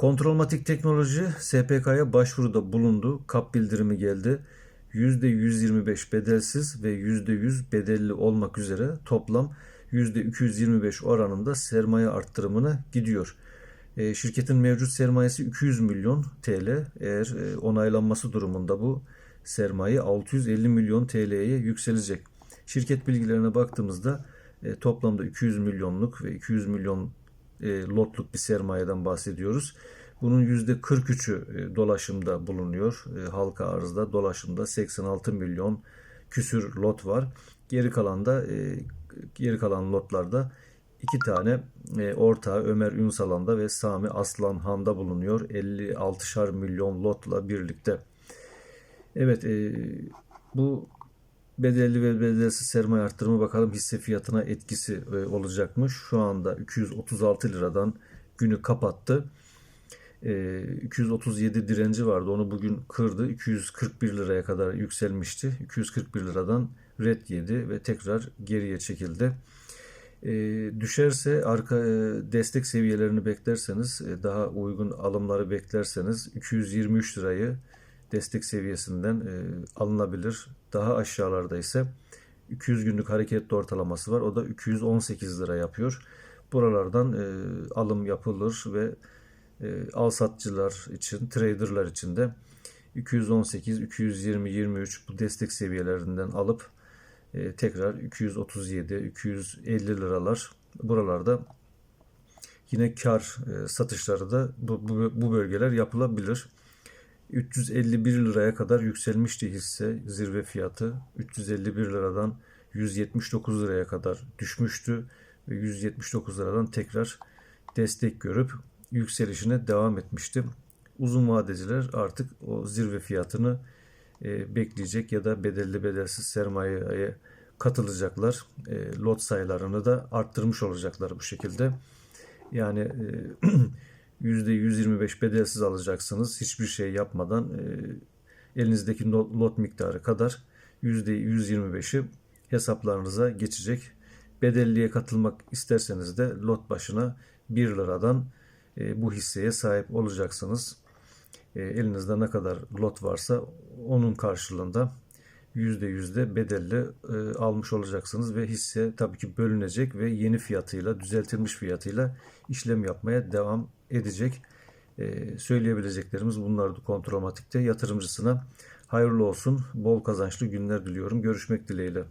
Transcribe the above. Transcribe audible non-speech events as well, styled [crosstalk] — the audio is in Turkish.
Kontrolmatik Teknoloji SPK'ya başvuruda bulundu. Kap bildirimi geldi. %125 bedelsiz ve %100 bedelli olmak üzere toplam %225 oranında sermaye arttırımına gidiyor. E, şirketin mevcut sermayesi 200 milyon TL. Eğer e, onaylanması durumunda bu sermaye 650 milyon TL'ye yükselecek. Şirket bilgilerine baktığımızda e, toplamda 200 milyonluk ve 200 milyon e, lotluk bir sermayeden bahsediyoruz. Bunun %43'ü e, dolaşımda bulunuyor. E, halka arzda dolaşımda 86 milyon küsür lot var. Geri kalan da geri kalan lotlarda iki tane e, ortağı Ömer Ünsalan'da ve Sami Aslanhan'da bulunuyor. 56'şar milyon lotla birlikte. Evet bu bedelli ve bedelsiz sermaye arttırımı bakalım hisse fiyatına etkisi e, olacakmış. Şu anda 236 liradan günü kapattı. E, 237 direnci vardı. Onu bugün kırdı. 241 liraya kadar yükselmişti. 241 liradan red yedi ve tekrar geriye çekildi. E, düşerse arka e, destek seviyelerini beklerseniz e, daha uygun alımları beklerseniz 223 lirayı destek seviyesinden e, alınabilir. Daha aşağılarda ise 200 günlük hareketli ortalaması var. O da 218 lira yapıyor. Buralardan e, alım yapılır ve e, al satçılar için, traderlar için de 218, 220, 23 bu destek seviyelerinden alıp e, tekrar 237, 250 liralar buralarda yine kar e, satışları da bu, bu, bu bölgeler yapılabilir. 351 liraya kadar yükselmişti hisse zirve fiyatı. 351 liradan 179 liraya kadar düşmüştü ve 179 liradan tekrar destek görüp yükselişine devam etmişti. Uzun vadeciler artık o zirve fiyatını e, bekleyecek ya da bedelli bedelsiz sermayeye katılacaklar. E, lot sayılarını da arttırmış olacaklar bu şekilde. Yani e, [clears throat] %125 bedelsiz alacaksınız. Hiçbir şey yapmadan e, elinizdeki lot miktarı kadar %125'i hesaplarınıza geçecek. Bedelliye katılmak isterseniz de lot başına 1 liradan e, bu hisseye sahip olacaksınız. E, elinizde ne kadar lot varsa onun karşılığında %100'de bedelli e, almış olacaksınız ve hisse tabii ki bölünecek ve yeni fiyatıyla düzeltilmiş fiyatıyla işlem yapmaya devam edecek. E, söyleyebileceklerimiz bunlardı kontrolmatikte. Yatırımcısına hayırlı olsun, bol kazançlı günler diliyorum. Görüşmek dileğiyle.